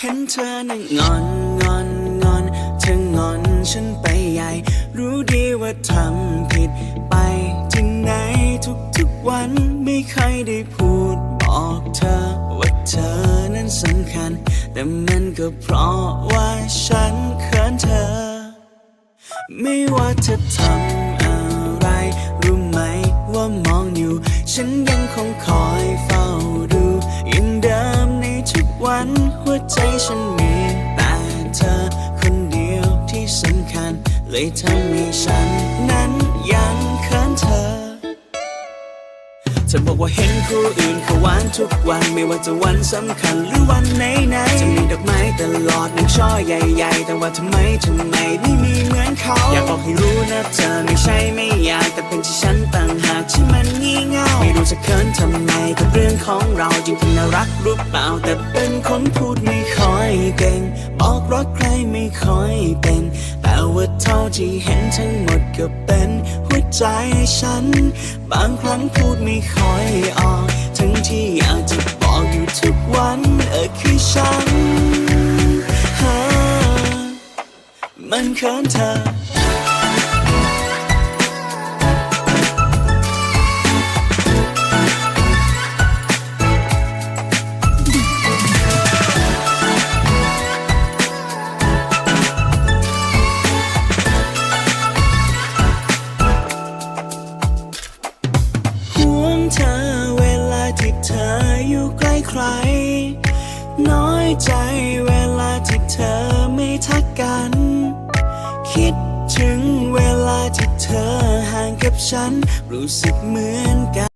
เธอนั้นงอนงอนงอนเธองอนฉันไปใหญ่ รู้ดีว่าทำผิดไปถึงไหนทุกๆวันไม่เคยได้พูดบอกเธอว่าเธอนั้นสำคัญ แต่มันก็เพราะว่าฉันเขินเธอ ไม่ว่าเธอทำอะไร รู้ไหมว่ามองอยู่ ฉันยังคงคอยเฝ้าดูอย่างเดิมในทุกวัน หัวใจฉันมีแต่เธอคนเดียวที่สำคัญ เลยทำให้ฉันนั้นยังเขินเธอเธอบอกว่าเห็นคู่อื่นเขาหวานทุกวันไม่ว่าจะวันสำคัญหรือวันไหนไหนๆจะมีดอกไม้ตลอดหนึ่งช่อใหญ่ๆ แต่ว่าทำไมทำไมไม่มีเหมือนเขา อยากบอกให้รู้นะเธอไม่ใช่ไม่อยากแต่เป็นที่ฉันต่างหากที่มันงี่ง ดูจะเขินทำไมกับเรื่องของเราจริงๆน่ารักรือเปล่า แต่เป็นคนพูดไม่ค่อยเก่ง บอกรักใครไม่ค่อยเป็น แต่ว่าเท่าที่เห็นทั้งหมดก็เป็น หัวใจฉัน บางครั้งพูดไม่ค่อยออก ทั้งที่อยากจะบอกอยู่ทุกวันเออคือฉันฮะมันเขินเธอ อยใจเวลาที่เธอไม่ทักกัน คิดถึงเวลาที่เธอห่างกับฉัน รู้สึกเหมือนกัน